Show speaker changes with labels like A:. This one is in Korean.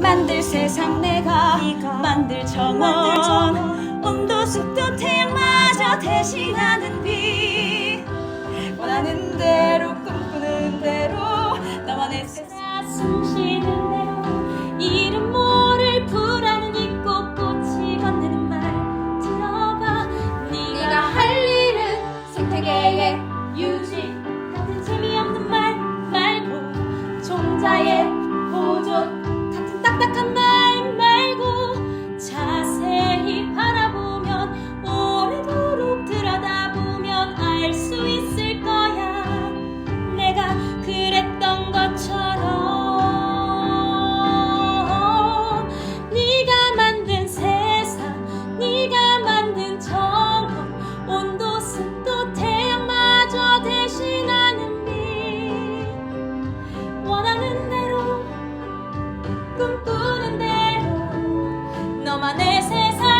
A: 만들 세상 내가 만들 정원. 봄도 숲도 태양마저 대신하는 빛.
B: 내 세상.